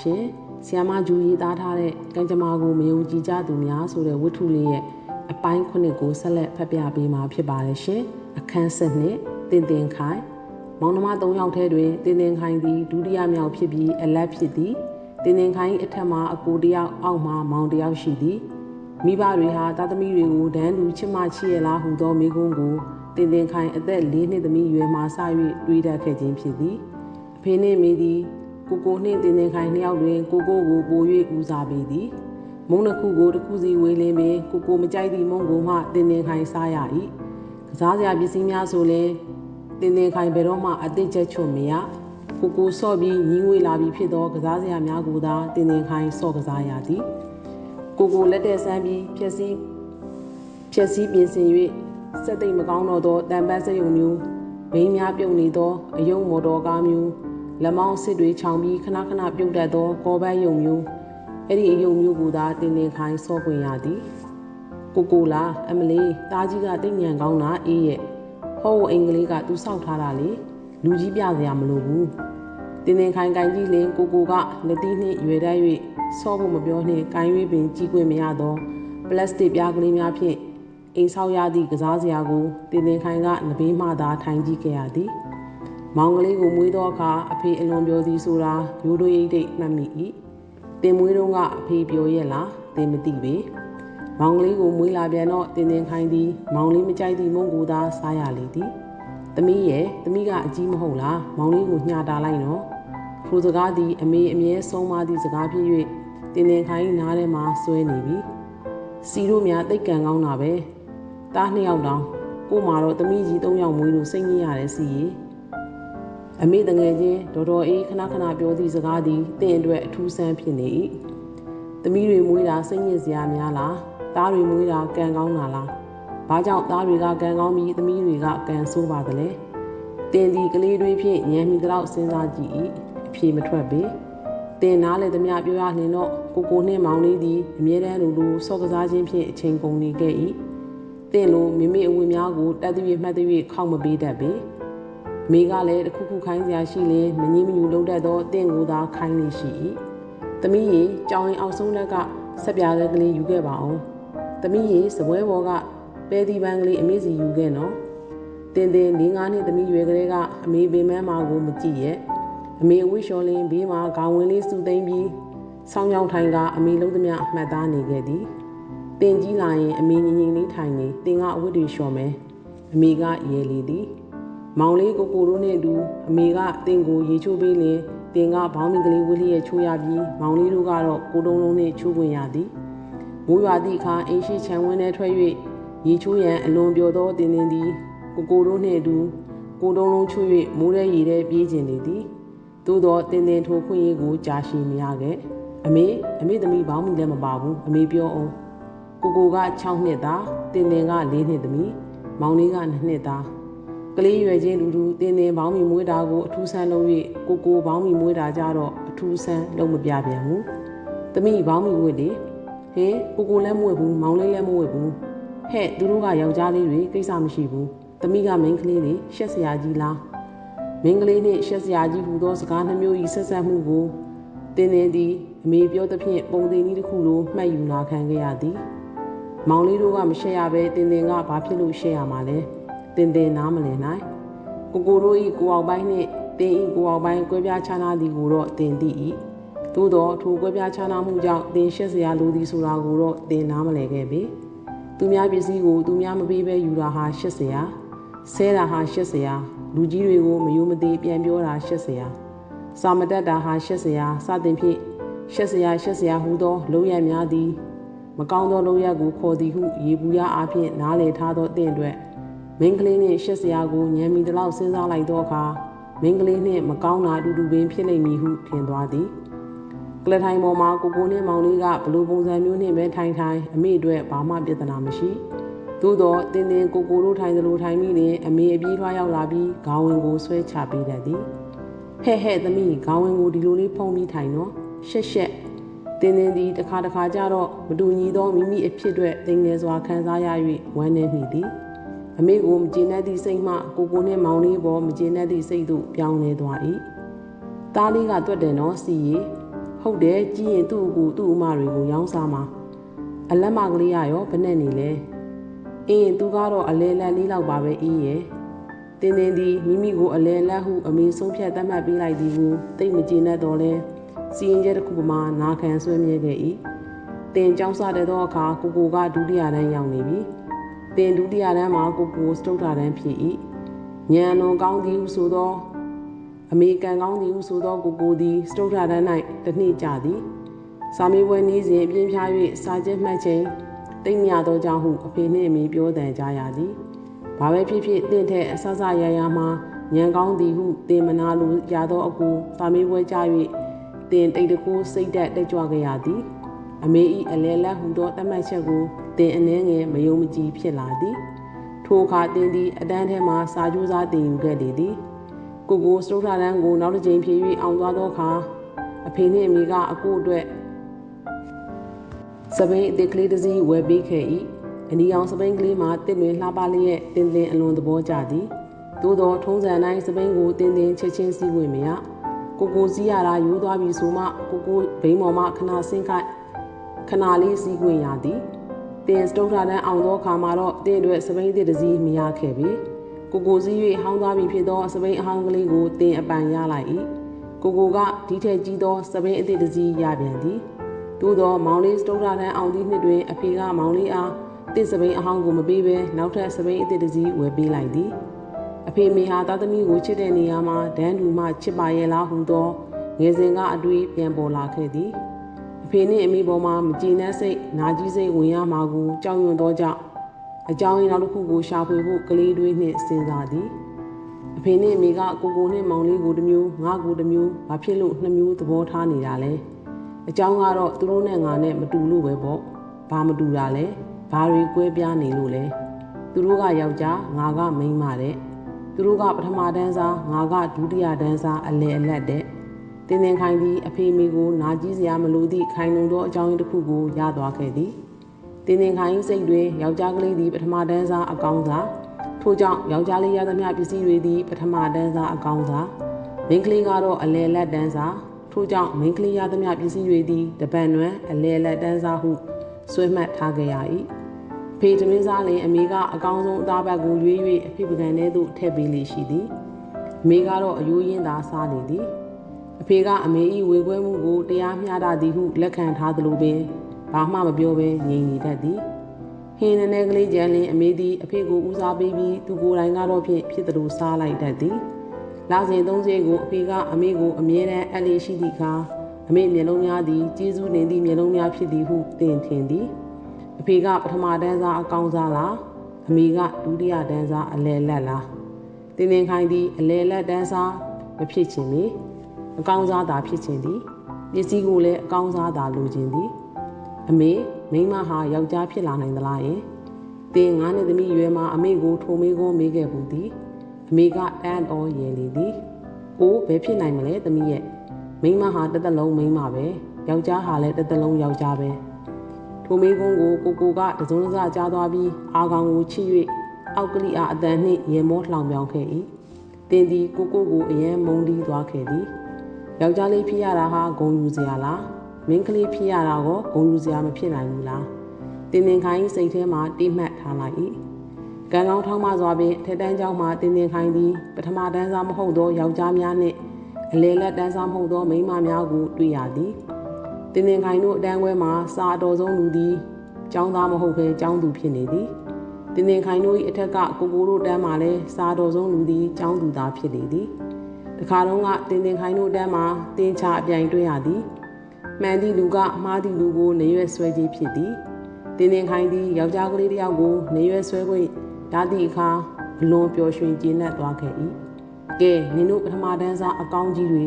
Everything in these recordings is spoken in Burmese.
ရှင်ဆီယမဂျူရေးသားထားတဲ့ကံကြမ္မာကိုမယုံကြည်ကြသူများဆိုတဲ့ဝတ္ထုလေးရဲ့အပိုင်းခုနှစ်ကိုဆက်လက်ဖတ်ပြပေးမှာဖြစ်ပါတယ်ရှင်အခန်းဆက်နှစ်တင်တင်ခိုင်မောင်နှမ၃ယောက်ထဲတွင်တင်တင်ခိုင်သည်ဒုတိယမြောက်ဖြစ်ပြီးအလက်ဖြစ်သည်တင်တင်ခိုင်အထက်မှာအကိုတယောက်အောက်မှာမောင်တယောက်ရှိသည်မိဘတွေဟာသားသမီးတွေကိုဒန်းတူချစ်မချစ်ရလားဟူသောမိကုန်းကိုတင်တင်ခိုင်အသက်၄နှစ်သမီးရွယ်မှစ၍တွေးတတ်ခဲ့ခြင်းဖြစ်သည်အဖေနှင့်မိသည် ကိုကိုနှင့်တင်တင်ခိုင်နှစ်ယောက်တွင်ကိုကိုကိုပို၍ဦးစားပေးသည်မုံတစ်ခုကိုတစ်ခုစီဝေးလင်းပင်ကိုကိုမကြိုက်သည့်မုံကိုမှတင်တင်ခိုင်စားရ၏ကစားစရာပစ္စည်းများဆိုလည်းတင်တင်ခိုင်ဘယ်တော့မှအတိတ်ချက်ချွတ်မရကိုကိုဆော့ပြီးညီငွေလာပြီးဖြစ်သောကစားစရာများကိုသာတင်တင်ခိုင်ဆော့ကစားရသည်ကိုကိုလက်တဲ့ဆန်းပြီးဖြက်စီးဖြက်စီးပြင်ဆင်၍စက်သိမ့်မကောင်းတော့သောတန်ပတ်စရုံမျိုးဘိန်းများပြုတ်နေသောအယုံမော်တော်ကားမျိုး လက်မောင်းစစ်တွေခြောင်ပြီးခဏခဏပြုတ်တတ်သောကောဘတ်ယုံမျိုးအဲ့ဒီအယုံမျိုးကိုသာတင်တင်ခိုင်းစောခွင့်ရသည်ကိုကိုလာအမလီတားကြီးကတိတ်ညံကောင်းတာအေးရဲ့ဟောအင်္ဂလိပ်ကသူစောက်ထားတာလေလူကြီးပြစရာမလိုဘူးတင်တင်ခိုင်ကိုင်ကြီးလင်းကိုကိုကလက်သီးနှင့်ရွယ်တတ်၍စောဖို့မပြောနှင့်ကိုင်ရွေးပင်ကြီးခွင့်မရသောပလတ်စတစ်ပြားကလေးများဖြင့်အိမ်ဆောက်ရသည့်ကစားစရာကိုတင်တင်ခိုင်ကနဘေးမှသာထိုင်ကြည့်ခဲ့ရသည် မောင်ကလေးကိုမွေးသောအခါအဖေအလွန်ပြောသည်ဆိုတာရိုးတို့ရိတ်တိတ်မှတ်မိ၏တင်မွေးတော့ကအဖေပြောရဲ့လားတင်မသိပေမောင်ကလေးကိုမွေးလာပြန်တော့တင်တင်ခိုင်းသည်မောင်လေးမကြိုက်သည့်မုံကိုသာစားရလေသည်သမီးရဲ့သမီးကအကြီးမဟုတ်လားမောင်လေးကိုညှာတာလိုက်နော်ထိုစကားသည်အမေအမြဲဆုံးမသည့်စကားဖြစ်၍တင်တင်ခိုင်းနားထဲမှာဆွဲနေပြီစီတို့များတိတ်ကန်ကောင်းတာပဲတားနှစ်ယောက်တောင်ကိုမာတော့သမီးကြီး၃ယောက်မွေးလို့စိတ်ညစ်ရတယ်စီရီ အမေတငယ်ချင်းဒေါ်တော်အေးခဏခဏပြောသည့်စကားသည်တင့်အတွက်အထူးဆန်းဖြစ်နေ၏သမီးတွေမွေးတာစိတ်ညစ်စရာများလားသားတွေမွေးတာကံကောင်းတာလားဘာကြောင့်သားတွေကကံကောင်းပြီးသမီးတွေကကံဆိုးပါသလဲတင်ဒီကလေးတွေဖြင့်ညံမီတော့စဉ်းစားကြည့်၏အဖြေမထွက်ပေတင်နားလေသမျှပြောရနှင်တော့ကိုကိုနှင့်မောင်လေးသည်အမြဲတမ်းလိုလိုစော့ကစားခြင်းဖြင့်အချိန်ကုန်နေခဲ့၏တင့်လိုမိမိအဝင်များကိုတတ်သွေးမှတ်သွေးခောက်မပေးတတ်ပေ မိကလည်းတခုခုခိုင်းစရာရှိလင်မငြင်းမညူလုံးတတ်သောတင့်ကိုသာခိုင်းနေရှိ၏သမီးရေကြောင်ရင်အောင်ဆုံးလက်ကဆက်ပြားကလေးယူခဲ့ပါအောင်သမီးရေစပွဲဘော်ကပဲဒီပန်းကလေးအမေစီယူခဲ့နော်တင်တင်၄၅နှစ်သမီးရွယ်ကလေးကအမေပင်မန်းမာကိုမကြည့်ရဲ့အမေဝိရှော်လင်းဘေးမှာခေါင်းဝင်လေးစုသိမ့်ပြီးဆောင်းကြောင်ထိုင်ကအမေလုံးသမျှမှတ်သားနေခဲ့သည်တင်ကြီးလာရင်အမေငငင်လေးထိုင်နေတင်ကအဝတ်တွေလျှော်မယ်အမေကရဲလေသည် မောင်လေးကိုကိုတို့နဲ့အတူအမေကတင်ကိုရေချိုးပေးလင်တင်ကဘောင်းမီကလေးဝှလျက်ချိုးရပြီးမောင်လေးတို့ကတော့ကိုတုံးလုံးနဲ့ချိုးခွင့်ရသည်မိုးရွာသည့်အခါအိမ်ရှိခြံဝင်းထဲထွက်၍ရေချိုးရန်အလွန်ပြောသောတင်တင်သည်ကိုကိုတို့နှင့်အတူကိုတုံးလုံးချိုး၍မိုးရဲရေထဲပြေးကျင်နေသည်သို့သောတင်တင်ထိုခွင့်ရေးကိုကြာရှည်မရခဲ့အမေအမေသမီးဘောင်းမီလည်းမပါဘူးအမေပြောအောင်ကိုကိုက6နှစ်သားတင်တင်က4နှစ်သမီးမောင်လေးက2နှစ်သား ကလေးရွယ်ချင်းလူလူတင်တင်ဘောင်းမီမွေးတာကိုအထူးဆန်းလုံး၍ကိုကိုဘောင်းမီမွေးတာကြတော့အထူးဆန်းလုံးမပြပြန်ဘူးသမီးဘောင်းမီဝတ်လေဟေးကိုကိုလည်းမွေးဘူးမောင်လေးလည်းမွေးဘူးဟဲ့သူတို့ကယောက်ျားလေးတွေကိစ္စမရှိဘူးသမီးကမိန်းကလေးတွေရှက်စရာကြီးလားမင်းကလေးနှင့်ရှက်စရာကြီးဟူသောစကားနှမျိုးဤဆက်ဆက်မှုကိုတင်းတင်းသည်အမေပြောသဖြင့်ပုံသေးနည်းတစ်ခုလိုမှတ်ယူနာခံခဲ့ရသည်မောင်လေးတို့ကမရှက်ရပဲတင်းတင်းကဘာဖြစ်လို့ရှက်ရမှာလဲ တင်းတင်းနားမလည်နိုင်ကိုကိုတို့ဤကိုအောင်ပိုင်းနှင့်တင်းဤကိုအောင်ပိုင်းကွဲပြားခြားနာသည်ကိုတော့တင်းသိ၏သို့တော့ထိုကွဲပြားခြားနာမှုကြောင့်တင်းရှက်စရာလိုသည်ဆိုတာကိုတော့တင်းနားမလည်ခဲ့ပေသူများပစ္စည်းကိုသူများမပေးဘဲယူတာဟာရှက်စရာဆဲတာဟာရှက်စရာလူကြီးတွေကိုမယိုးမသေးပြန်ပြောတာရှက်စရာစာမတက်တာဟာရှက်စရာစသဖြင့်ရှက်စရာရှက်စရာဟူသောလုံရများသည် မကောင်းသောလုံရကိုခေါ်သည်ဟုရေပူရအားဖြင့်နားလည်ထားသောတင့်အတွက် မင်းကလေးနှင့်ရှက်စရာကိုညံမီတလောက်စဉ်းစားလိုက်သောအခါမင်းကလေးနှင့်မကောင်းတာအတူတူပင်ဖြစ်လိမ့်မည်ဟုထင်သွားသည်ကလထိုင်ပေါ်မှာကိုကိုနှင့်မောင်လေးကဘလိုပုံစံမျိုးနှင့်ပဲထိုင်ထိုင်အမိအတွက်ဘာမှပြဿနာမရှိသို့တော့တင်းတင်းကိုကိုတို့ထိုင်သလိုထိုင်မိနေအမေအပြေးထွားရောက်လာပြီးခေါင်းဝင်ကိုဆွဲချပေးတတ်သည်ဟဲ့ဟဲ့သမီးခေါင်းဝင်ကိုဒီလိုလေးဖုံးပြီးထိုင်နော်ရှက်ရှက်တင်းတင်းဒီတစ်ခါတစ်ခါကြတော့မတူညီသောမိမိအဖြစ်အတွက်တင်ငယ်စွာခံစားရ၍ဝမ်းနည်းမိသည် အမေကိုမကျေနပ်သည့်စိတ်မှကိုကိုနှင့်မောင်လေးပေါ်မကျေနပ်သည့်စိတ်သို့ပြောင်းလဲသွား၏သားလေးကတွက်တယ်နော်စီရီတဟုတ်တယ်ကြည့်ရင်သူ့အကူသူ့အမတွေကိုရောင်းစားမှာအလက်မကလေးရရောဘယ်နဲ့နေလဲအင်းသူကတော့အလဲလက်လေးလောက်ပါပဲအေးရဲ့တင်းတင်းဒီမိမိကိုအလဲလက်ဟုအမေဆုံးဖြတ်သတ်မှတ်ပေးလိုက်သည်ကိုတိတ်မကျေနပ်တော့လဲစီရင်ချက်တစ်ခုပမာနာခံဆွဲမြဲခဲ့၏တင်ကြောင်းစားတဲ့တော့အခါကိုကိုကဒုတိယတန်းရောက်နေပြီ တင်ဒုတိယတန်းမှာကိုကိုစတုတ်တာတန်းဖြစ်၏ညံလွန်ကောင်းသည်ဟုဆိုသောအမေကန်ကောင်းသည်ဟုဆိုသောကိုကိုသည်စတုတ်တာတန်း၌တစ်နှစ်ကြာသည်စာမေးပွဲနည်းစဉ်အပြင်းဖြား၍စာချက်မှတ်ခြင်းတိတ်မြသောကြောင့်ဟုအဖေနှင့်အမေပြောတန်ကြရသည်။ဘာပဲဖြစ်ဖြစ်တင့်ထက်အဆဆရရမှာညံကောင်းသည်ဟုတင်မနာလိုရသောအကူစာမေးပွဲကြ၍တင်တိတ်တကူစိတ်သက်တက်ကြွခဲ့ရသည်။ အမေ၏အလဲလက်ဟူသောတတ်မှတ်ချက်ကိုတင်အနှဲငယ်မယုံမကြည်ဖြစ်လာသည်။ထိုအခါတင်သည်အတန်းထဲမှစာကြိုးစားတင်ယူခဲ့လေသည်။ကိုကိုစတုထရန်ကိုနောက်တစ်ကြိမ်ဖြည့်၍အောင်သွားသောအခါအဖေနှင့်အမေကအကိုအတွက်စပိန်အစ်ကလေးတစ်စီးဝယ်ပေးခဲ့၏အနီအောင်စပိန်ကလေးမှာတစ်တွင်လှပလျက်တင်းတင်းအလွန်သဘောကျသည်သို့သောထုံးစံတိုင်းစပိန်ကိုတင်းတင်းချက်ချင်းစီးဝင်မရကိုကိုစီးရတာယူသွားပြီဆိုမှကိုကိုဘိန်းပေါ်မှခဏဆင်းခိုက် ခဏလေးစီးခွင့်ရသည်တင်စတုထတန်းအောင်သောအခါမှာတော့တင့်အတွက်စပိန်တစ်တစည်းမရခဲ့ပြီကိုကိုစီး၍ဟောင်းသွားပြီဖြစ်သောစပိန်အဟောင်းကလေးကိုတင်အပန်ရလိုက်၏ကိုကိုကဒီထက်ကြီးသောစပိန်အစ်တစ်တစည်းရပြန်သည်သို့သောမောင်လေးစတုထတန်းအောင်သည့်နှစ်တွင်အဖေကမောင်လေးအားတစ်စပိန်အဟောင်းကိုမပေးဘဲနောက်ထပ်စပိန်အစ်တစ်တစည်းဝယ်ပေးလိုက်သည်အဖေမေဟာသားသမီးကိုချစ်တဲ့နေရာမှာဒန်းတူမှချစ်ပါရဲ့လားဟူသောငယ်စဉ်ကအတွေ့ပြန်ပေါ်လာခဲ့သည် အဖေနှင့်အမိပေါ်မှာမကြည်နပ်စိတ်နာကြီးစိတ်ဝင်ရမှာကိုကြောက်ရွံ့သောကြောင့်အကြောင်းရင်းနောက်တစ်ခုကိုရှာဖွေဖို့ကလေးတွေနှင့်စဉ်းစားသည်အဖေနှင့်အမိကကိုကိုနှင့်မောင်လေးကိုတစ်မျိုးငါကိုတစ်မျိုးဘာဖြစ်လို့နှစ်မျိုးသဘောထားနေတာလဲအကြောင်းကတော့သူတို့နဲ့ငါနဲ့မတူလို့ပဲပေါ့ဘာမတူတာလဲဘာတွေကွဲပြားနေလို့လဲသူတို့ကယောက်ျားငါကမိန်းမတဲ့သူတို့ကပထမတန်းစားငါကဒုတိယတန်းစားအလယ်အလတ်တဲ့ တင်းတင်းခိုင်သည်အဖေမိကိုနာကြီးစရာမလိုသည့်ခိုင်လုံသောအကြောင်းရင်းတစ်ခုကိုရသွားခဲ့သည်တင်းတင်းခိုင်စိတ်တွင်ယောက်ျားကလေးသည်ပထမတန်းစားအကောင်းစားထို့ကြောင့်ယောက်ျားလေးရသမျှပစ္စည်းတွေသည်ပထမတန်းစားအကောင်းစားမိန်းကလေးကတော့အလယ်လက်တန်းစားထို့ကြောင့်မိန်းကလေးရသမျှပစ္စည်းတွေသည်တပန်နွမ်းအလယ်လက်တန်းစားဟုဆွဲမှတ်ထားခဲ့ရ၏ဖေသမင်းစားလင်အမေကအကောင်းဆုံးအသားဘက်ကိုရွေး၍အဖေပကံထဲသို့ထည့်ပေးလေရှိသည်အမေကတော့အယိုးရင်းသာစားနေသည် အဖေကအမေ၏ဝေခွဲမှုကိုတရားမျှတသည်ဟုလက်ခံထားသလိုပင်ဘာမှမပြောဘဲငြိမ်နေတတ်သည်ဟင်းနဲ့ကလေးကျန်လင်အမေသည်အဖေကိုဦးစားပေးပြီးသူကိုယ်တိုင်ကတော့ဖြင့်ဖြစ်သလိုစားလိုက်တတ်သည်လာစဉ်သုံးစေကိုအဖေကအမေကိုအမြဲတမ်းအလေးရှိသည့်အခါအမေမျက်လုံးများသည်ကျေးဇူးနေသည့်မျက်လုံးများဖြစ်သည်ဟုသင်ထင်သည်အဖေကပထမတန်းစားအကောင်းစားလားအမေကဒုတိယတန်းစားအလဲလက်လားတင်းတင်းခိုင်းသည်အလဲလက်တန်းစားမဖြစ်ချင်မီ အကောင်းစားသာဖြစ်ချင်သည်ပစ္စည်းကိုလည်းအကောင်းစားသာလိုချင်သည်အမေမိမဟာယောက်ျားဖြစ်လာနိုင်သလားယင်တင်းငါးနှစ်သမီးရွယ်မှာအမေကိုထိုမေးခွန်းမေးခဲ့ဘူးသည်အမေကတန်းတော်ရယ်လေသည်ကိုဘယ်ဖြစ်နိုင်မလဲသမီးရဲ့မိမဟာတစ်သက်လုံးမိမပဲယောက်ျားဟာလည်းတစ်သက်လုံးယောက်ျားပဲထိုမေးခွန်းကိုကိုကိုကတစုံတစကြားသွားပြီးအာကောင်ကိုချစ်၍အောက်ကလိအားအတန်နှင့်ရေမောလှောင်ပြောင်ခဲ့၏တင်းသည်ကိုကိုကိုအယံမုန်းတီးသွားခဲ့သည် ယောက်ျားလေးဖြစ်ရတာဟာဂုံယူစရာလားမင်းကလေးဖြစ်ရတာကောဂုံယူစရာမဖြစ်နိုင်ဘူးလားတင်းတင်းခိုင်းစိတ်ထဲမှာတိမှတ်ထားလိုက်၏ကံကောင်းထောင်းမစွာပင်ထက်တန်းကျောင်းမှာတင်းတင်းခိုင်းသည်ပထမတန်းစားမဟုတ်သောယောက်ျားများနှင့်အလေလက်တန်းစားမဟုတ်သောမိန်းမများကိုတွေ့ရသည်တင်းတင်းခိုင်တို့အတန်းခွဲမှာစာအတော်ဆုံးလူသည်ကျောင်းသားမဟုတ်ဘဲကျောင်းသူဖြစ်နေသည်တင်းတင်းခိုင်တို့၏အထက်ကကိုကိုတို့တန်းမှာလည်းစာတော်ဆုံးလူသည်ကျောင်းသူသားဖြစ်နေသည် တခါတော့ကတင်းတင်းခိုင်တို့တန်းမှာတင်းချအပြိုင်တွေ့ရသည်မှန်သည့်လူကမှားသည့်လူကိုနေရွယ်ဆွဲခြင်းဖြစ်သည်တင်းတင်းခိုင်သည်ယောက်ျားကလေးတစ်ယောက်ကိုနေရွယ်ဆွဲခွင့်ဓာတိအခါအလွန်ပျော်ရွှင်ကျေနပ်သွားခဲ့၏ကဲနင်တို့ပထမတန်းစားအကောင်းကြီးတွေ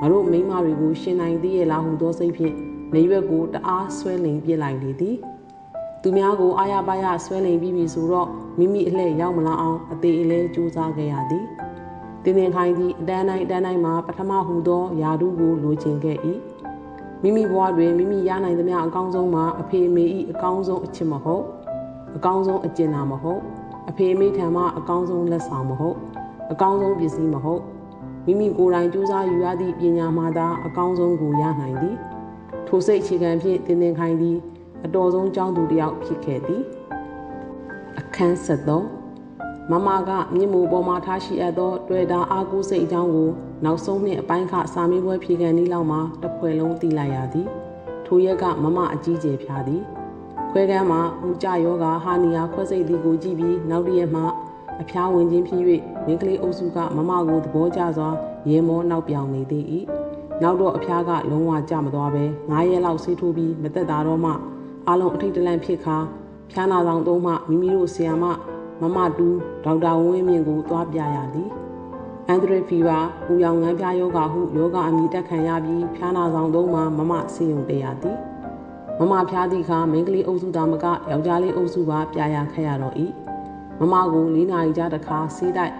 ငါတို့မိန်းမတွေကိုရှင်နိုင်သေးရဲ့လားဟုသောစိတ်ဖြင့်နေရွက်ကိုတအားဆွဲလင်ပြစ်လိုက်လေသည်သူများကိုအာရပါရဆွဲလင်ပြီးပြီဆိုတော့မိမိအလှည့်ရောက်မလာအောင်အသေးအလဲကြိုးစားခဲ့ရသည် တင်းတင်းခိုင်းသည့်အတန်းတိုင်းအတန်းတိုင်းမှာပထမဟူသောယာတုကိုလိုချင်ခဲ့၏မိမိဘဝတွင်မိမိရနိုင်သမျှအကောင်းဆုံးမှာအဖေအမေ၏အကောင်းဆုံးအချစ်မဟုတ်အကောင်းဆုံးအကျဉ်းသာမဟုတ်အဖေအမေထံမှအကောင်းဆုံးလက်ဆောင်မဟုတ်အကောင်းဆုံးပစ္စည်းမဟုတ်မိမိကိုယ်တိုင်ကြိုးစားယူရသည့်ပညာမှသာအကောင်းဆုံးကိုရနိုင်သည်ထိုစိတ်အခြေခံဖြင့်တင်းတင်းခိုင်းသည်အတော်ဆုံးကြောင်းသူတစ်ယောက်ဖြစ်ခဲ့သည်အခန်း73 မမကမြင့်မိုးပေါ်မှာထားရှိအပ်သောတွေ့တာအာကူစိတ်အကြောင်းကိုနောက်ဆုံးနှစ်အပိုင်းခစာမေးပွဲဖြေခံနည်းလောက်မှာတစ်ဖွဲလုံးသိလိုက်ရသည်ထိုရက်ကမမအကြီးကျယ်ဖြာသည်ခွဲကမ်းမှာဦးကြယောဂဟာနီယာခွဲစိတ်သည်ကိုကြည့်ပြီးနောက်တရက်မှအဖျားဝင်ခြင်းဖြစ်၍မိန်းကလေးအုပ်စုကမမကိုသဘောကျစွာရေမောနောက်ပြောင်နေသည်၏နောက်တော့အဖျားကလုံးဝကြမသွားပဲ9ရက်လောက်ဆေးထိုးပြီးမသက်သာတော့မှအလုံးအထိတ်တလန့်ဖြစ်ခါဖျားနာဆောင်သုံးမှမိမိတို့ဆီယာမ မမတူဒေါက်တာဝင်းမြင့်ကိုသွားပြရသည်အန်ဒရဖီပါပူရောင်ငန်းပြားယောဂဟုယောဂအမည်တက်ခံရပြီးဖျားနာဆောင်သုံးမှမမဆေးရုံတက်ရသည်မမဖျားသည့်အခါမိန်းကလေးအုပ်စုသားမကယောက်ျားလေးအုပ်စုပါပြရခက်ရတော့၏မမကို၄နာရီကြာတခါဆေးတိုက်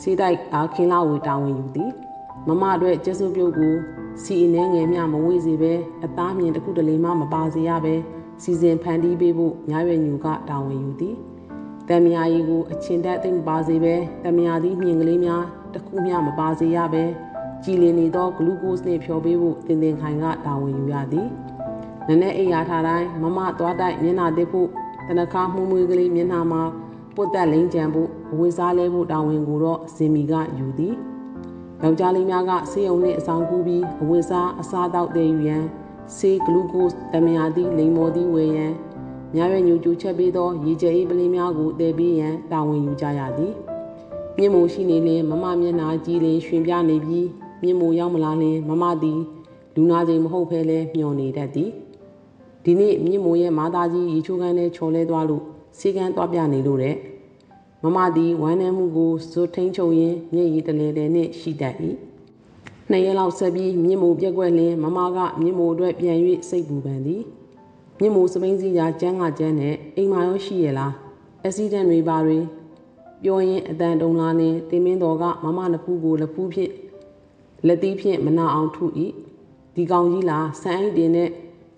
ဆေးတိုက်အားခင်းလာဝေတာဝန်ယူသည်မမအတွက်ကျဆုပ်ပြုတ်ကိုစီအနေငယ်မြမဝေ့စေပဲအသားမြင်တစ်ခုတလေမှမပါစေရပဲစီစဉ်ဖန်တီးပေးဖို့ညရွယ်ညူကတာဝန်ယူသည် တမယာကြီးကိုအချင်းတက်သိမ့်ပါစေပဲတမယာသည်မြင်ကလေးများတစ်ခုမျှမပါစေရပဲကြည်လင်နေသောဂလူးကို့စ်နှင့်ဖျော်ပေးဖို့တင်တင်ခိုင်ကတာဝန်ယူရသည်နနဲ့အိယာထားတိုင်းမမသွားတိုက်မျက်နှာတစ်ဖို့တနခါမှုမွေးကလေးမျက်နှာမှာပုတ်တက်လိမ့်ကြံဖို့အဝိစားလဲဖို့တာဝန်ကိုတော့ဇင်မီကယူသည်ယောက်ျားလေးများကဆေးရုံနှင့်အဆောင်ကူးပြီးအဝိစားအစားတောက်တဲ့ယူရန်ဆေးဂလူကို့စ်တမယာသည့်လိမ်မော်သည့်ဝေရန် များရွယ်ညူကျူချက်ပေးသောရေကြဲအေးပလင်းများကိုတည်ပြီးရန်တာဝန်ယူကြရသည်မြင့်မိုရှိနေလင်မမမျက်နာကြည်လင်ရွှင်ပြနေပြီးမြင့်မိုရောက်မလာလင်မမသည်လူနာချိန်မဟုတ်ဖဲလဲမျောနေတတ်သည်ဒီနေ့မြင့်မိုရဲ့မာသားကြီးရေချိုးကန်းနဲ့ချော်လဲသွားလို့စီကန်းသွားပြနေလို့တဲ့မမသည်ဝမ်းနည်းမှုကိုဇွတ်ထိန်ချုပ်ရင်းမျက်ရည်တလဲလဲနှင့်ရှိတတ်၏နှစ်ရက်လောက်ဆက်ပြီးမြင့်မိုပြက်ကွက်လင်းမမကမြင့်မိုအတွက်ပြန်၍စိတ်ပူပန်သည် မြင့်မိုစပိန်စီးရာကျန်းကကျန်းနဲ့အိမ်မာရောရှိရလားအက်ဆီဒန့်တွေပါတွေပြောရင်အတန်တုံလာနေတင်မင်းတော်ကမမနဖူးကိုလဖူးဖြင့်လက်သီးဖြင့်မနာအောင်ထု၏ဒီကောင်ကြီးလားဆန်အိတ်တင်နဲ့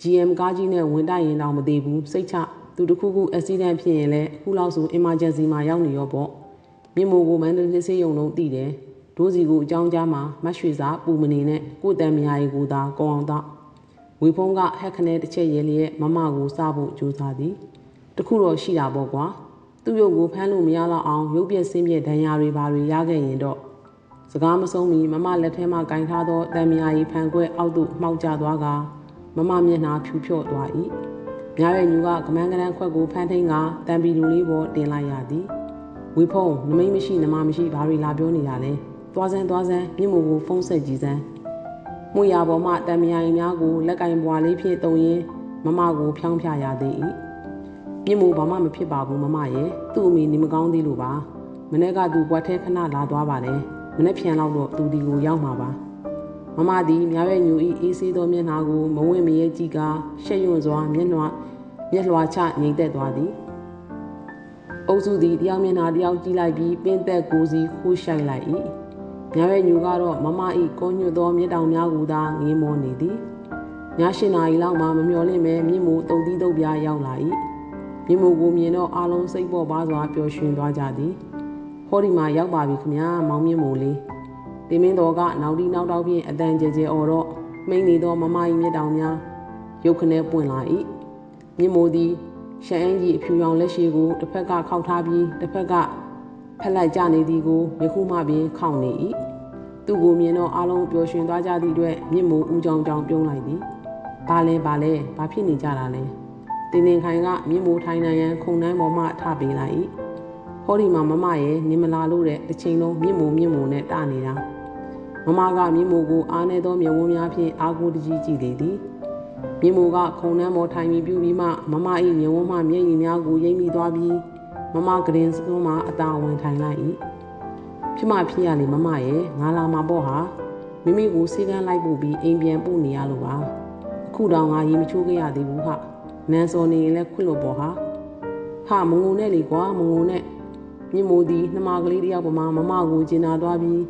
GM ကားကြီးနဲ့ဝင်တိုက်ရင်တော့မသေးဘူးစိတ်ချသူတခုခုအက်ဆီဒန့်ဖြစ်ရင်လည်းအခုလောက်ဆို emergency မှာရောက်နေရောပေါ့မြင့်မိုကိုမန္တလေးစေးရုံလုံးတည်တယ်ဒိုးစီကိုအကြောင်းကြားမှာမတ်ရွှေစာပူမနေနဲ့ကိုတန်မယာရီကိုသာကောင်းအောင်တော့ ဝေဖုံးကဟက်ခနဲတစ်ချက်ရဲလျက်မမကိုစားဖို့ကြိုးစားသည်တခုတော့ရှိတာပေါ့ကွာသူ့ရုပ်ကိုဖမ်းလို့မရတော့အောင်ရုပ်ပြက်ဆင်းပြက်ဒဏ်ရာတွေဘာတွေရခဲ့ရင်တော့စကားမဆုံးမီမမလက်ထဲမှာကင်ထားသောတံမြာရီဖန်ခွဲအောက်သို့မှောက်ကျသွားကမမမျက်နှာဖြူဖြော့သွား၏မြားရဲ့ညူကကမန်းကရန်ခွက်ကိုဖမ်းထိန်ကတံပီလူလေးပေါ်တင်လိုက်ရသည်ဝေဖုံနမိတ်မရှိနမမရှိဘာတွေလာပြောနေတာလဲသွားစမ်းသွားစမ်းမြင့်မို့ကိုဖုံးဆက်ကြည့်စမ်း မှုရပေါ်မှတံမြာရီများကိုလက်ကင်ပွားလေးဖြင့်တုံရင်းမမကိုဖြောင်းဖြရသေး၏မြင့်မို့ဘာမှမဖြစ်ပါဘူးမမရဲ့သူ့အမိနေမကောင်းသေးလို့ပါမနေ့ကသူကွက်ထဲခဏလာသွားပါလေမနေ့ဖြန်လောက်တော့သူဒီကိုရောက်မှာပါမမသည်မြားရဲ့ညူဤအေးဆေးသောမျက်နှာကိုမဝင့်မရဲကြည့်ကရှက်ရွံ့စွာမျက်နှာမျက်လွှာချငြိမ်သက်သွားသည်အုပ်စုသည်တယောက်မျက်နှာတယောက်ကြည့်လိုက်ပြီးပင်သက်ကိုစီခိုးရှိုက်လိုက်၏ မြားရဲ့ညူကတော့မမဤကောညွတ်သောမျက်တောင်များကိုသာငေးမောနေသည်ည၈နာရီလောက်မှမမျော်လင့်ပဲမြင့်မို့တုံသီးတုပ်ပြားရောက်လာ၏မြင့်မို့ကိုမြင်တော့အားလုံးစိတ်ပေါ်ပါစွာပျော်ရွှင်သွားကြသည်ဟောဒီမှာရောက်ပါပြီခမညာမောင်မြင့်မို့လေးတင်မင်းတော်ကနောက်ဒီနောက်တော့ဖြင့်အတန်ကြဲကြဲအော်တော့မိန်နေသောမမ၏မျက်တောင်များရုပ်ခနဲပွင့်လာ၏မြင့်မို့သည်ရှမ်းအင်းကြီးအဖြူရောင်လက်ရှိကိုတစ်ဖက်ကခောက်ထားပြီးတစ်ဖက်က ဖက်လိုက်ကြနေသည်ကိုယခုမှပင်ခောက်နေ၏သူ့ကိုမြင်တော့အားလုံးပျော်ရွှင်သွားကြသည့်အတွက်မြင့်မို့ဦးကြောင်ကြောင်ပြုံးလိုက်သည်ဘာလဲဘာလဲဘာဖြစ်နေကြတာလဲတင်တင်ခိုင်ကမြင့်မို့ထိုင်နိုင်ရန်ခုံနှန်းပေါ်မှထပေးလိုက်၏ဟောဒီမှာမမရဲ့နေမလာလို့တဲ့တစ်ချိန်လုံးမြင့်မို့မြင့်မို့နဲ့တနေတာမမကမြင့်မို့ကိုအားနေသောမျက်ဝန်းများဖြင့်အားကိုးတကြီးကြည့်လေသည်မြင့်မို့ကခုံနှန်းပေါ်ထိုင်ပြီးပြူပြီးမှမမ၏မျက်ဝန်းမှမျက်ရည်များကိုရိမ့်မိသွားပြီး မမဂရင်စကုန်းမှာအသာဝင်ထိုင်လိုက်၏ဖြစ်မဖြစ်ရလေမမရဲ့ငါလာမှာပေါ့ဟာမိမိကိုစေကန်းလိုက်ပို့ပြီးအိမ်ပြန်ပို့နေရလို့ပါအခုတော့ငါရေမချိုးခဲ့ရသေးဘူးဟာနန်းစော်နေရင်လည်းခွင့်လို့ပေါ့ဟာဟာမငုံနဲ့လေကွာမငုံနဲ့မြင့်မိုးသည်နှမကလေးတယောက်ပမာမမကိုကျင်နာသွားပြီး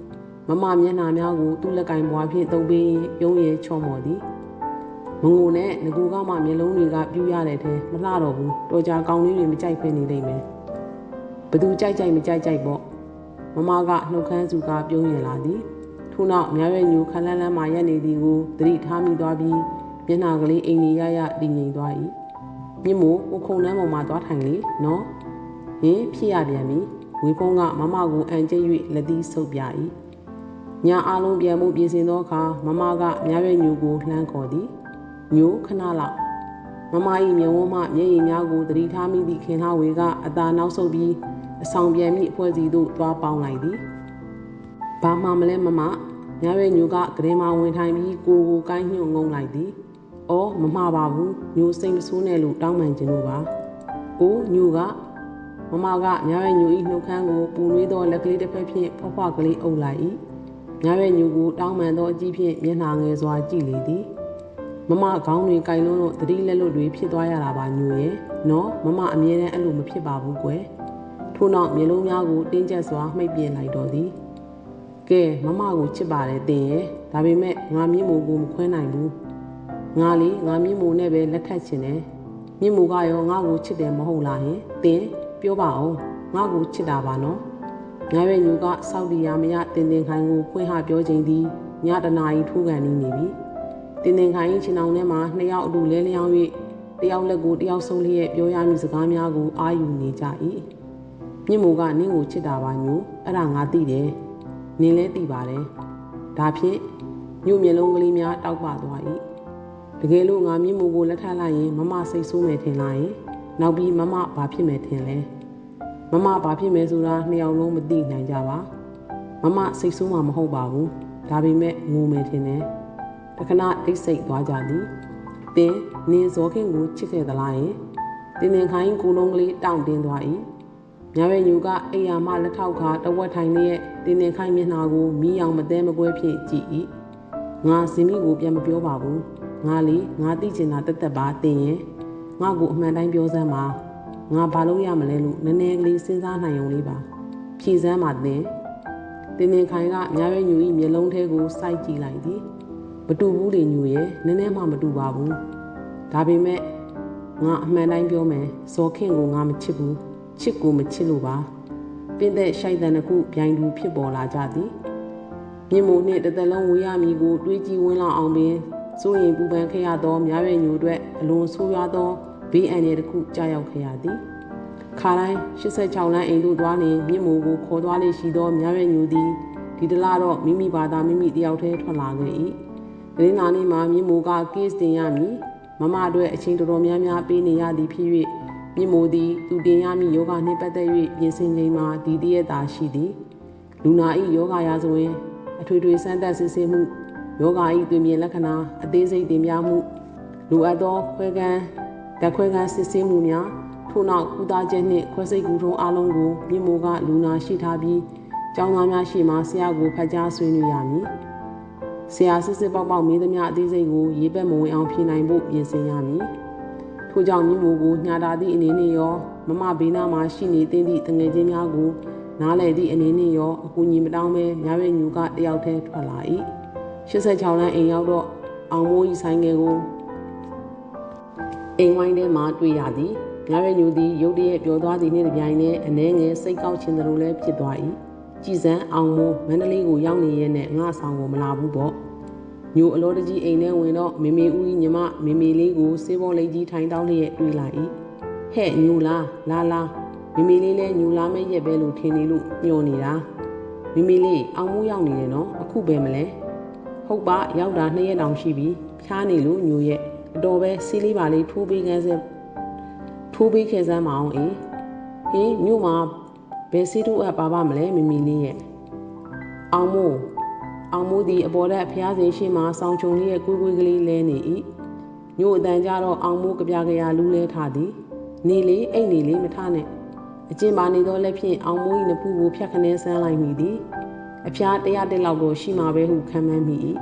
မမမျက်နှာများကိုသူ့လက်ကင်ပွားဖြင့်တုံပေးရုံးရဲချော့မော်သည်မငုံနဲ့ငကူကမှမျက်လုံးတွေကပြူးရတဲ့ထဲမလှတော့ဘူးတော်ကြာကောင်းလေးတွေမကြိုက်ဖဲနေလိမ့်မယ် ဘသူကြိုက်ကြိုက်မကြိုက်ကြိုက်ပေါ့မမကနှုတ်ခမ်းစုကပြုံးရလာသည်ထို့နောက်မြရွယ်ညူခလန်းလန်းမှရက်နေသည်ကိုသတိထားမိသွားပြီးမျက်နှာကလေးအိမ်ကြီးရရတည်ငြိမ်သွား၏မြင့်မို့ကိုခုံနှမ်းပေါ်မှာသွားထိုင်လေနော်ဟင်ဖြစ်ရပြန်ပြီဝေဖုံးကမမကိုအန်ကျဲ၍လက်သီးဆုပ်ပြ၏ညာအားလုံးပြန်မှုပြင်ဆင်သောအခါမမကမြရွယ်ညူကိုလှမ်းခေါ်သည်ညူခဏလောက်မမ၏မျက်ဝန်းမှမျက်ရည်များကိုတတိထားမိသည့်ခင်လှဝေကအသာနောက်ဆုပ်ပြီး အဆောင်ပြန်မိအဖွဲ့စီသို့သွားပေါင်းလိုက်သည်ဘာမှမလဲမမညရွယ်ညူကဂရင်မာဝင်ထိုင်ပြီးကိုကိုကိုင်းညှို့ငုံလိုက်သည်။အော်မမှားပါဘူး။ညိုစိတ်မဆိုးနဲ့လို့တောင်းပန်ခြင်းလို့ပါ။ကိုညိုကမမကညရွယ်ညူ၏နှုတ်ခမ်းကိုပူနွေးသောလက်ကလေးတစ်ဖက်ဖြင့်ဖွားဖွားကလေးအုပ်လိုက်၏။ညရွယ်ညူကိုတောင်းပန်သောအကြည့်ဖြင့်မျက်နှာငယ်စွာကြည့်လေသည်။မမခေါင်းတွေကင်လုံးလို့တတိလက်လွတ်တွေဖြစ်သွားရတာပါညိုရဲ့။နော်မမအမြဲတမ်းအဲ့လိုမဖြစ်ပါဘူးကွယ်။ ထို့နောက်မျိုးလုံးများကိုတင်းကျပ်စွာမှိတ်ပြလိုက်တော်သည်။ကဲမမကိုချစ်ပါတယ်တင်ရဲ့ဒါပေမဲ့ငါမြင့်မို့ကိုမခွဲနိုင်ဘူးငါလေငါမြင့်မို့နဲ့ပဲလက်ထပ်ချင်တယ်မြင့်မို့ကရောငါ့ကိုချစ်တယ်မဟုတ်လားဟင်တင်ပြောပါအောင်ငါ့ကိုချစ်တာပါနော်ငါရဲ့ညူကစောက်တီယာမရတင်တင်ခိုင်ကိုဖွင့်ဟပြောချိန်သည်ညတနာရီထိုးကန်နေနေပြီတင်တင်ခိုင်ချင်းအောင်ထဲမှာနှစ်ယောက်အတူလဲလျောင်း၍တယောက်လက်ကိုတယောက်ဆုံးလျက်ပြောရမည့်စကားများကိုအာယူနေကြ၏ မြင့်မို့ကနင်းကိုချစ်တာပါညူအဲ့ဒါငါသိတယ်နင်းလဲသိပါတယ်ဒါဖြင့်ညို့မျက်လုံးကလေးများတောက်ပသွား၏တကယ်လို့ငါမြင့်မို့ကိုလက်ထပ်လိုက်ရင်မမစိတ်ဆိုးမယ်ထင်လားယင်နောက်ပြီးမမဘာဖြစ်မယ်ထင်လဲမမဘာဖြစ်မယ်ဆိုတာနှစ်ယောက်လုံးမသိနိုင်ကြပါမမစိတ်ဆိုးမှာမဟုတ်ပါဘူးဒါပေမဲ့ငိုမယ်ထင်တယ်တခဏအိတ်စိတ်သွားကြသည်တင်းနင်းဇော်ခင်ကိုချစ်ခဲ့သလားယင်တင်းတင်းခိုင်းကိုလုံးကလေးတောင့်တင်းသွား၏ မြရွယ်ညူကအိယာမလက်ထောက်ခါတဝက်ထိုင်လျက်တင်းတင်းခိုင်းမျက်နှာကိုမီးအောင်မသေးမကွဲဖြင့်ကြည့်၏ငါစင်မိကိုပြန်မပြောပါဘူးငါလေငါသိချင်တာတက်တက်ပါတင်ရင်ငါ့ကိုအမှန်တိုင်းပြောစမ်းပါငါဘာလို့ရမလဲလို့နည်းနည်းကလေးစဉ်းစားနိုင်ုံလေးပါဖြည့်စမ်းပါတင်တင်းတင်းခိုင်ကမြရွယ်ညူ၏မျက်လုံးထဲကိုစိုက်ကြည့်လိုက်သည်မတူဘူးလေညူရဲ့နည်းနည်းမှမတူပါဘူးဒါပေမဲ့ငါအမှန်တိုင်းပြောမယ်ဇော်ခင်ကိုငါမချစ်ဘူး ချစ်ကိုမချစ်လို့ပါပင်တဲ့ရှိုက်တဲ့ခုပြိုင်သူဖြစ်ပေါ်လာကြသည်မြင့်မို့နှင့်တသက်လုံးဝေးရမည်ကိုတွေးကြည့်ဝန်းလောက်အောင်ပင်စိုးရင်ပူပန်ခဲ့ရသောများရွယ်ညိုအတွက်အလွန်ဆိုးရွားသောဘေးအန္တရာယ်တစ်ခုကြာရောက်ခဲ့ရသည်ခါတိုင်း86လမ်းအိမ်သို့သွားနေမြင့်မို့ကိုခေါ်သွားလေရှိသောများရွယ်ညိုသည်ဒီတလားတော့မိမိဘာသာမိမိတယောက်တည်းထွက်လာခဲ့၏။ဒီနေ့နေ့မှာမြင့်မို့က case တင်ရမည်မမအတွက်အချိန်တော်တော်များများပေးနေရသည်ဖြစ်၍ မြင့်မိုသည်သူတင်ရမည့်ယောဂနှင့်ပတ်သက်၍ပြင်ဆင်ချိန်မှာဒီတရက်သာရှိသည်လူနာ၏ယောဂရာဇဝင်အထွေထွေစမ်းသပ်စစ်ဆေးမှုယောဂ၏တွင်မြင်လက္ခဏာအသေးစိတ်တင်ပြမှုလိုအပ်သောခွဲကန်းဓာတ်ခွဲကန်းစစ်ဆေးမှုများထို့နောက်ကုသချက်နှင့်ခွဲစိတ်ကူထုံးအလုံးကိုမြင့်မိုကလူနာရှိထားပြီးကျောင်းသားများရှိမှဆရာကိုဖတ်ကြားဆွေးနွေးရမည်ဆရာစစ်စစ်ပေါက်ပေါက်မေးသမျှအသေးစိတ်ကိုရေးပတ်မဝင်အောင်ဖြေနိုင်ဖို့ပြင်ဆင်ရမည် ထို့ကြောင့်မြင့်မိုကိုညာတာသည့်အနေနဲ့ရောမမဘေးနားမှာရှိနေသင့်သည့်တငယ်ချင်းများကိုနားလည်သည့်အနေနဲ့ရောအကူအညီမတောင်းဘဲများရွေညူကတယောက်တည်းထွက်လာ၏86လမ်းအိမ်ရောက်တော့အောင်မိုးဤဆိုင်ငယ်ကိုအိမ်ဝိုင်းထဲမှာတွေ့ရသည်များရွေညူသည်ရုတ်တရက်ပျော်သွားသည်နှင့်တပြိုင်နက်အနှဲငယ်စိတ်ကောက်ခြင်းတို့လည်းဖြစ်သွား၏ကြည်စံအောင်မိုးမန္တလေးကိုရောက်နေရဲ့နဲ့ငါဆောင်ကိုမလာဘူးပေါ့ ညိုအလောတကြီးအိမ်ထဲဝင်တော့မေမေဦးညီမမေမေလေးကိုစေးပေါ်လေးကြီးထိုင်တောင်းလျက်တွေ့လာ၏ဟဲ့ညိုလားလာလာမေမေလေးလည်းညိုလာမဲ့ရက်ပဲလို့ထင်နေလို့ညှော်နေတာမေမေလေးအောင်မိုးရောက်နေတယ်နော်အခုပဲမလဲဟုတ်ပါရောက်တာနှစ်ရက်တောင်ရှိပြီဖျားနေလို့ညိုရဲ့အတော်ပဲစီးလေးပါလေးထိုးပေးခန်းစဲထိုးပေးခဲ့စမ်းမအောင်အေးဟင်းညို့မှာဘယ်စီးတို့အပ်ပါပါမလဲမေမေလေးရဲ့အောင်မိုး အောင်မိုးသည်အပေါ်ထက်ဖျားစင်ရှိမှဆောင်းချုံလေးရဲ့ကွေးကွေးကလေးလဲနေ၏ညို့အတန်ကြတော့အောင်မိုးကြပြကြရလူးလဲထားသည်နေလေအိတ်နေလေမထနဲ့အကျဉ်ပါနေသောလက်ဖြင့်အောင်မိုး၏နဖူးကိုဖြတ်ခနဲဆန်းလိုက်မိသည်အဖျားတရတက်လောက်တော့ရှိမှာပဲဟုခံမှန်းမိ၏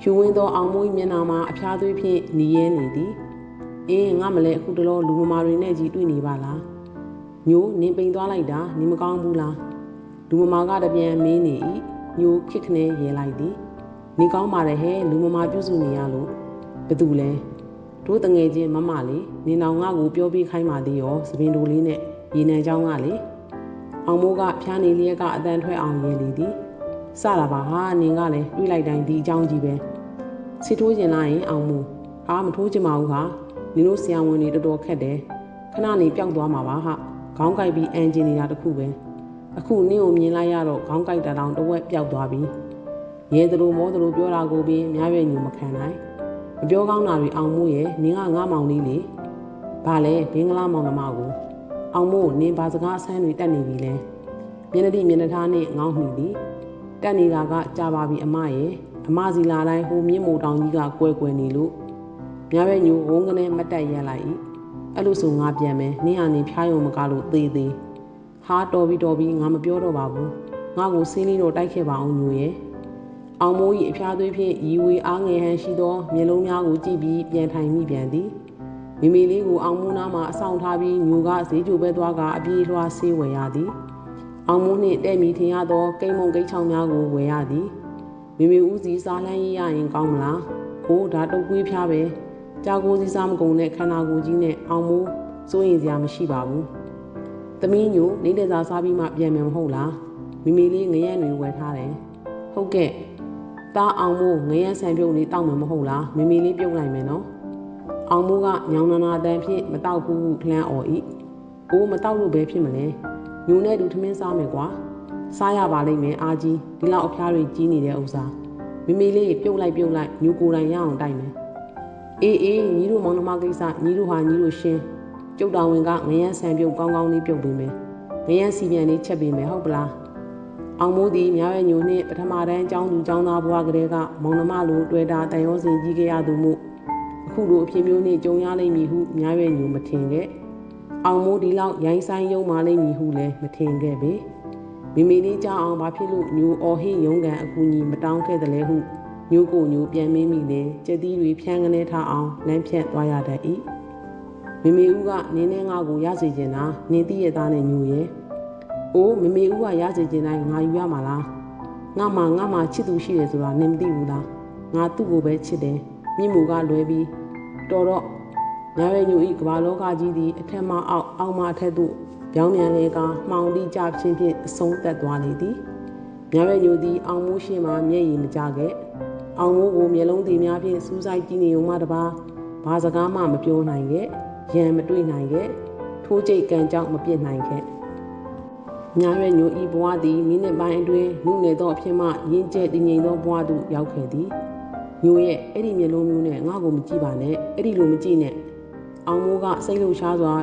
ဖြူဝင်းသောအောင်မိုး၏မျက်နှာမှာအဖျားသွေးဖြင့်နီးရဲနေသည်အင်းငါမလဲအခုတလောလူမမာတွေနဲ့ကြီးတွေ့နေပါလားညိုနင်းပိန်သွားလိုက်တာနင်းမကောင်းဘူးလားလူမမာကတပြန်မင်းနေ၏ ညိုခစ်ခနဲရဲလိုက်သည်နေကောင်းပါတယ်ဟဲ့လူမမာပြုစုနေရလို့ဘသူလဲတို့တငယ်ချင်းမမလေးနေနောင်ငါ့ကိုပြောပြီးခိုင်းပါသေးရောသပင်တို့လေးနဲ့ရေနံချောင်းကလေအောင်မိုးကဖျားနေလျက်ကအတန်ထွက်အောင်ရဲလေသည်စတာပါဟာနင်ကလည်းတွေးလိုက်တိုင်းဒီအကြောင်းကြီးပဲစစ်ထိုးကျင်လာရင်အောင်မိုးအာမထိုးချင်ပါဘူးဟာနင်တို့ဆရာဝန်တွေတော်တော်ခက်တယ်ခဏနေပျောက်သွားမှာပါဟာခေါင်းကိုက်ပြီးအန်ဂျင်နေတာတခုပဲ အခုနင့်ကိုမြင်လိုက်ရတော့ခေါင်းကိုက်တာတောင်တဝက်ပျောက်သွားပြီရဲသလိုမောသလိုပြောတာကိုပြီးများရွယ်ညူမခံနိုင်မပြောကောင်းတာတွေအောင်မို့ရဲ့နင်ကငါမောင်လေးလေဘာလဲဘင်္ဂလားမောင်နှမကိုအောင်မို့နင်ဘာစကားအဆန်းတွေတက်နေပြီလဲမျက်နှာတိမျက်နှာထားနဲ့ငေါ့မိပြီတက်နေတာကကြာပါပြီအမရဲ့အမစီလာတိုင်းဟိုမြင့်မိုတောင်ကြီးကကွဲကွယ်နေလို့မြားပဲညိုဝုန်းကနေမတက်ရက်လိုက်၏အဲ့လိုဆိုငါပြန်မယ်နင်းဟာနေဖျားယုံမကလို့သေးသေး ဟာတော်ပြီတော်ပြီငါမပြောတော့ပါဘူးငါကိုစင်းလေးတော့တိုက်ခဲ့ပါအောင်ညိုရဲ့အောင်မိုး၏အဖျားသွေးဖြင့်ရီဝေအားငယ်ဟန်ရှိသောမျက်လုံးများကိုကြည့်ပြီးပြန်ထိုင်မိပြန်သည်မိမိလေးကိုအောင်မိုးနားမှအဆောင်ထားပြီးညိုကဈေးကြိုပဲသွားကအပြေးလွှားဆေးဝယ်ရသည်အောင်မိုးနှင့်တဲ့မီထင်ရသောကိမ့်မုံကိတ်ချောင်းများကိုဝယ်ရသည်မိမိဦးစီးစားလန်းရေးရရင်ကောင်းမလားကိုဒါတုတ်ကွေးဖျားပဲကြာကိုစီစားမကုန်တဲ့ခန္ဓာကိုယ်ကြီးနဲ့အောင်မိုးစိုးရင်စရာမရှိပါဘူး သမီးညိုနေတဲ့စားစားပြီးမှပြန်မယ်မဟုတ်လားမိမိလေးငရက်တွေဝယ်ထားတယ်ဟုတ်ကဲ့သားအောင်မိုးငရက်ဆန်ပြုတ်လေးတောက်မယ်မဟုတ်လားမိမိလေးပြုတ်လိုက်မယ်နော်အောင်မိုးကညောင်နာနာတန်ဖြင့်မတောက်ဘူးလှမ်းអော်ဤအိုးမတောက်လို့ပဲဖြစ်မလဲညိုနဲ့တူထမင်းစားမယ်ကွာစားရပါလိမ့်မယ်အာကြီးဒီလောက်အဖျားတွေကြီးနေတဲ့ဥစ္စာမိမိလေးပြုတ်လိုက်ပြုတ်လိုက်ညူကိုယ်တိုင်ရအောင်တိုက်မယ်အေးအေးညီတို့မောင်နှမကိစ္စညီတို့ဟာညီတို့ရှင်း ကျုပ်တော်ဝင်ကငရမ်းဆန်ပြုတ်ကောင်းကောင်းလေးပြုတ်ပေးမယ်ငရမ်းစီပြန်လေးချက်ပေးမယ်ဟုတ်ပလားအောင်မိုးသည်များရဲ့ညိုနှင့်ပထမတန်းကျောင်းသူကျောင်းသားဘွားကလေးကမောင်နှမလိုတွေ့တာတန်ရောစင်ကြီးခဲ့ရသူမှုအခုလိုအဖြစ်မျိုးနှင့်ကြုံရလိမ့်မည်ဟုများရဲ့ညိုမထင်ခဲ့အောင်မိုးဒီလောက်ရိုင်းဆိုင်ယုံမာလိမ့်မည်ဟုလည်းမထင်ခဲ့ပေမိမိလေးကြောက်အောင်ဘာဖြစ်လို့ညိုအော်ဟိရုံးကန်အကူကြီးမတောင်းခဲ့တယ်လဲဟုညိုကိုညိုပြန်မင်းမိလေကြက်သီးတွေဖြန်းကနေထားအောင်လမ်းဖြတ်သွားရတတ်၏ မိမိဦးကနင်းနဲ့ငါကိုရစေချင်တာနင်းတည့်ရဲ့သားနဲ့ညိုရဲ့အိုးမိမိဦးကရစေချင်တိုင်းငါယူရမှာလားငါမှငါမှချစ်သူရှိတယ်ဆိုတာနင်မသိဘူးလားငါသူ့ကိုပဲချစ်တယ်မြင့်မူကလွဲပြီးတော်တော့ညာရဲ့ညိုဤကဘာလောကကြီးသည်အထက်မှအောက်အောက်မှအထက်သို့ပြောင်းပြန်လေကမှောင်တိကြခြင်းဖြင့်အဆုံးသက်သွားလေသည်မြရွယ်ညိုသည်အောင်မိုးရှိမှမျက်ရည်မကျခဲ့အောင်မိုးကိုမျက်လုံးသေးများဖြင့်စူးစိုက်ကြည့်နေုံမှတပါဘာစကားမှမပြောနိုင်ခဲ့ ရံမတွေ့နိုင်ခဲ့ထိုးကြိတ်ကန်ကြောင့်မပြစ်နိုင်ခဲ့မြရွယ်ညိုဤဘဝသည်မိနစ်ပိုင်းအတွင်းနှုတ်နေသောအဖြစ်မှရင်းကျက်တည်ငြိမ်သောဘဝသို့ရောက်ခဲ့သည်ညိုရဲ့အဲ့ဒီမျက်လုံးမျိုးနဲ့ငါ့ကိုမကြည့်ပါနဲ့အဲ့ဒီလိုမကြည့်နဲ့အောင်မိုးကစိတ်လှုပ်ရှားစွာ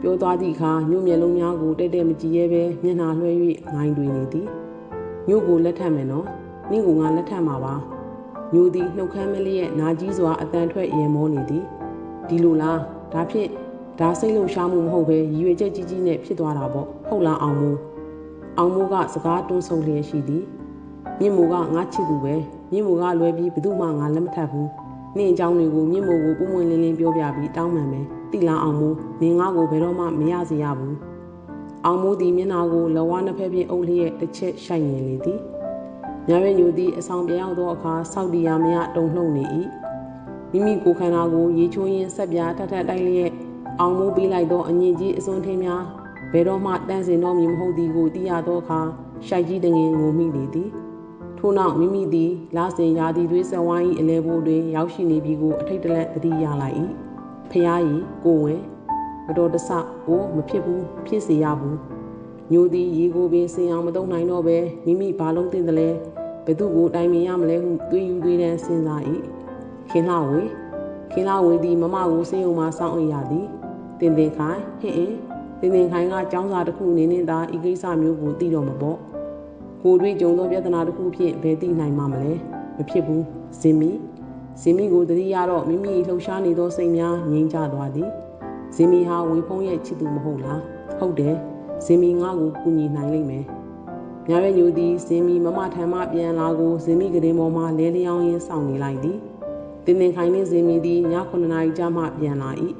ပြောသွားသည့်အခါညို့မျက်လုံးများကိုတိတ်တိတ်မကြည့်ရဲပဲမျက်နှာလွှဲ၍ငိုင်းတွေနေသည်ညို့ကိုလက်ထပ်မယ်နော်နင့်ကိုငါလက်ထပ်မှာပါညိုသည်နှုတ်ခမ်းမလေးရဲ့နာကြီးစွာအတန်ထွက်ရေမောနေသည်ဒီလိုလား ဒါဖြင့်ဒါစိတ်လှုပ်ရှားမှုမဟုတ်ပဲရည်ရွယ်ချက်ကြီးကြီးနဲ့ဖြစ်သွားတာပေါ့ဟုတ်လားအောင်မိုးအောင်မိုးကစကားတွန်းဆုံလျက်ရှိသည်မြင့်မိုးကငါချစ်သူပဲမြင့်မိုးကလွယ်ပြီးဘယ်သူမှငါလက်မထပ်ဘူးနင့်အကြောင်းတွေကိုမြင့်မိုးကိုပုံမှန်လင်းလင်းပြောပြပြီးတောင်းပန်မယ်တိလာအောင်မိုးနင်ငါ့ကိုဘယ်တော့မှမရစေရဘူးအောင်မိုးသည်မျက်နာကိုလဝါနှစ်ဖက်ဖြင့်အုပ်လျက်တစ်ချက်ရှိုက်နေလေသည်ညရွေညူသည်အဆောင်ပြန်ရောက်သောအခါစောက်တီယာမယတုံလှုပ်နေ၏ မိမိကိုယ်ခန္ဓာကိုရေချိုးရင်းဆက်ပြားထထတိုက်လျက်အောင်မိုးပေးလိုက်သောအငြင်းကြီးအစွန်းထင်းများဘယ်တော့မှတန့်စင်တော်မူမဟုတ်သည်ကိုသိရသောအခါရှိုက်ကြီးတငင်ငိုမိလေသည်ထို့နောက်မိမိသည်လာစင်ရာသီသွေးဆဝိုင်း၏အလဲဘိုးတွင်ရောက်ရှိနေပြီကိုအထိတ်တလက်သတိရလိုက်၏ဖျားရီကိုဝင်မတော်တဆအိုးမဖြစ်ဘူးဖြစ်စေရဘူးညိုသည်ရေကိုပင်စင်အောင်မသုံးနိုင်တော့ပဲမိမိဘာလုံးတင်တယ်လဲဘသူကိုတိုင်ပင်ရမလဲဟုတွေးယူတွေးတန်းစဉ်းစား၏ ခင်လှဝေခင်လှဝေသည်မမကိုစေယုံမှစောင့်အိပ်ရသည်တင်တင်ခိုင်ဟင်အင်းတင်တင်ခိုင်ကចောင်းစာတစ်ခုနေနေသာဤကိစ္စမျိုးကိုသိတော့မပေါ့ကိုတွေးကြုံသောပြဿနာတစ်ခုဖြင့်ဘယ်သိနိုင်မှာမလဲမဖြစ်ဘူးဇင်မီဇင်မီကိုတတိရတော့မိမိလှုပ်ရှားနေသောစိတ်များငြိမ်းချသွားသည်ဇင်မီဟာဝေဖုံးရဲ့ချစ်သူမဟုတ်လားဟုတ်တယ်ဇင်မီငါ့ကိုကူညီနိုင်လိမ့်မယ်ညရွေညူသည်ဇင်မီမမထံမှပြန်လာကိုဇင်မီကလေးပေါ်မှလဲလျောင်းရင်းစောင့်နေလိုက်သည် တင်တင်ခိုင်နှင့်ဇင်မီသည်ည9နာရီကြာမှပြန်လာ၏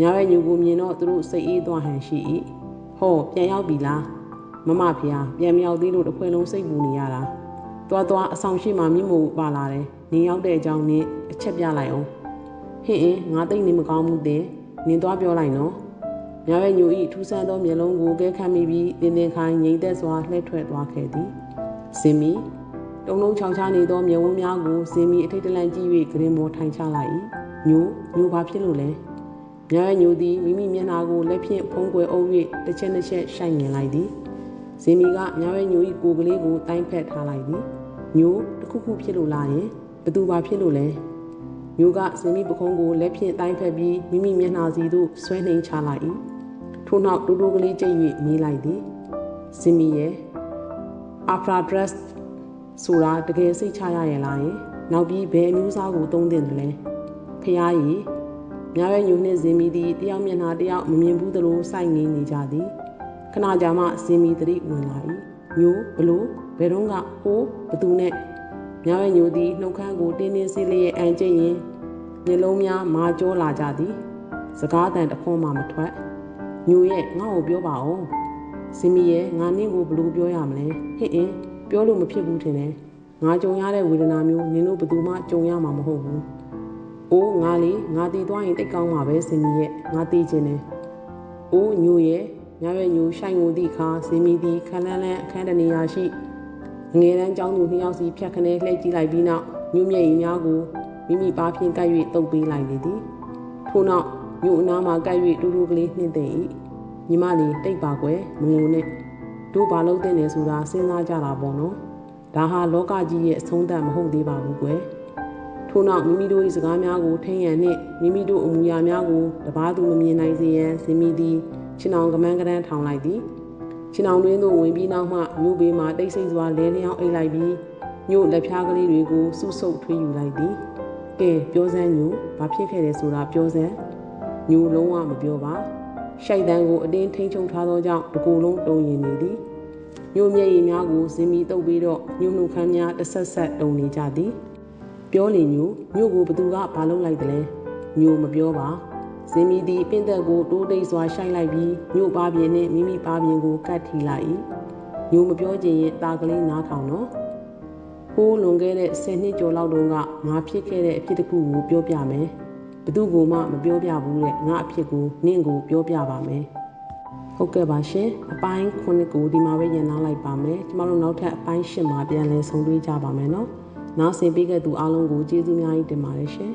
ညရွေညူကိုမြင်တော့သူတို့စိတ်အေးသွားဟန်ရှိ၏ဟောပြန်ရောက်ပြီလားမမဖျားပြန်မရောက်သေးလို့တစ်ခွေလုံးစိတ်ပူနေရတာသွားသွားအဆောင်ရှိမှမြင့်မို့ပါလာတယ်နေရောက်တဲ့အကြောင်းနဲ့အချက်ပြလိုက်အောင်ဟင်းအင်းငါသိနေမကောင်းဘူးတဲ့နင်သွားပြောလိုက်နော်မြရွယ်ညူဤထူးဆန်းသောမျက်လုံးကိုကဲခတ်မိပြီးတင်းတင်းခိုင်ငိမ့်သက်စွာလှည့်ထွက်သွားခဲ့သည်ဇင်မီ တုံလုံးချောင်ချနေသောမျက်ဝန်းများကိုဇင်မီအထိတ်တလန့်ကြည့်၍ဂရင်မောထိုင်ချလိုက်၏ညိုညိုဘာဖြစ်လို့လဲမြားရဲ့ညိုသည်မိမိမျက်နှာကိုလက်ဖြင့်ဖုံးကွယ်အုပ်၍တစ်ချက်တစ်ချက်ရှိုက်မြင်လိုက်သည်ဇင်မီကမြားရဲ့ညို၏ကိုယ်ကလေးကိုတိုင်းဖက်ထားလိုက်သည်ညိုတစ်ခုခုဖြစ်လို့လားယင်ဘသူဘာဖြစ်လို့လဲညိုကဇင်မီပခုံးကိုလက်ဖြင့်တိုင်းဖက်ပြီးမိမိမျက်နှာစီသို့ဆွဲနှိမ်ချလိုက်၏ထို့နောက်တူတူကလေးကြိတ်၍မေးလိုက်သည်ဇင်မီရဲ့ after dress ဆိုတာတကယ်စိတ်ချရရဲ့လားယင်နောက်ပြီးဘယ်အမျိုးအစားကိုသုံးသင့်တယ်လဲဖျားရီမြားရဲ့ညိုနှင့်ဇင်မီသည်တယောက်မျက်နှာတယောက်မမြင်ဘူးသလိုစိုက်ငင်းနေကြသည်ခဏကြာမှဇင်မီတတိဝင်လာ၏ညိုဘလို့ဘယ်တော့ကဟိုးဘသူနဲ့မြားရဲ့ညိုသည်နှုတ်ခမ်းကိုတင်းတင်းဆေးလေးရဲ့အန်ကျိတ်ရင်မျက်လုံးများမာကြောလာကြသည်စကားတန်တခွန်းမှမထွက်ညိုရဲ့ငါ့ကိုပြောပါဦးဇင်မီရဲ့ငါနင့်ကိုဘလို့ပြောရမလဲဟင့်အင်း ပြောလို့မဖြစ်ဘူးထင်တယ်ငါကြုံရတဲ့ဝေဒနာမျိုးနင်တို့ဘယ်သူမှကြုံရမှာမဟုတ်ဘူး။အိုးငါလေငါတည်သွားရင်တိတ်ကောင်းမှာပဲစင်မီရဲ့ငါတည်ခြင်းနဲ့။အိုးညိုရဲ့ညရွယ်ညိုဆိုင်ငိုသည့်အခါစင်မီသည်ခန်းလန်းလန်းအခန်းတနေရာရှိငယ်တန်းကျောင်းသူနှစ်ယောက်စီဖြတ်ခနဲလှည့်ကြည့်လိုက်ပြီးနောက်ညိုမျက်ရည်များကိုမိမိပါဖြင့်ကပ်၍တုပ်ပေးလိုက်လေသည်။ထို့နောက်ညိုအနားမှာကပ်၍တူတူကလေးနှင့်သိမ့်၏။ညီမလေးတိတ်ပါကွယ်မငုံနဲ့ တို့ဘာလို့တဲ့နေဆိုတာစဉ်းစားကြတာပေါ့နော်။ဒါဟာလောကကြီးရဲ့အဆုံးသတ်မဟုတ်သေးပါဘူးကွယ်ထို့နောက်မိမိတို့၏စကားများကိုထိန်ရန်နှင့်မိမိတို့အမူအရာများကိုတပားသူမမြင်နိုင်စေရန်ဇင်မီသည်ချင်းအောင်ကမန်းကရန်ထောင်လိုက်သည်ချင်းအောင်တွင်သို့ဝင်ပြီးနောက်မှမြို့ဘေးမှတိတ်ဆိတ်စွာလဲလျောင်းအိတ်လိုက်ပြီးမြို့လက်ဖျားကလေးတွေကိုစုဆုပ်ထွေးယူလိုက်သည်ကဲပြောစမ်းညိုဘာဖြစ်ခဲ့တယ်ဆိုတာပြောစမ်းညိုလုံးဝမပြောပါ ရှိုက်တန်းကိုအတင်းထိန်ချုံထားသောကြောင့်တကူလုံးတုံရင်နေသည်မြို့မျက်ရည်များကိုဇင်မီတုပ်ပြီးတော့မြို့နှုတ်ခမ်းများတဆက်ဆက်တုံနေကြသည်ပြောလေညိုမြို့ကိုဘသူကဘာလုပ်လိုက်တယ်လဲညိုမပြောပါဇင်မီသည်ပင့်သက်ကိုတိုးတိတ်စွာရှိုက်လိုက်ပြီးမြို့ပါပြင်းနှင့်မိမိပါပြင်းကိုကတ်ထီလိုက်၏ညိုမပြောခြင်းရဲ့တာကလေးနားထောင်တော့ဟိုးလွန်ခဲ့တဲ့10နှစ်ကျော်လောက်တုန်းကငါဖြစ်ခဲ့တဲ့အဖြစ်တစ်ခုကိုပြောပြမယ် ဘသူကမှမပြောပြဘူးတဲ့ငါအဖြစ်ကိုနင့်ကိုပြောပြပါမယ်ဟုတ်ကဲ့ပါရှင်အပိုင်း9ကိုဒီမှာပဲရန်နာလိုက်ပါမယ်ကျမတို့နောက်ထပ်အပိုင်း10မှာပြန်လည်ဆုံတွေ့ကြပါမယ်နော်နားဆင်ပေးခဲ့သူအားလုံးကိုကျေးဇူးများကြီးတင်ပါတယ်ရှင်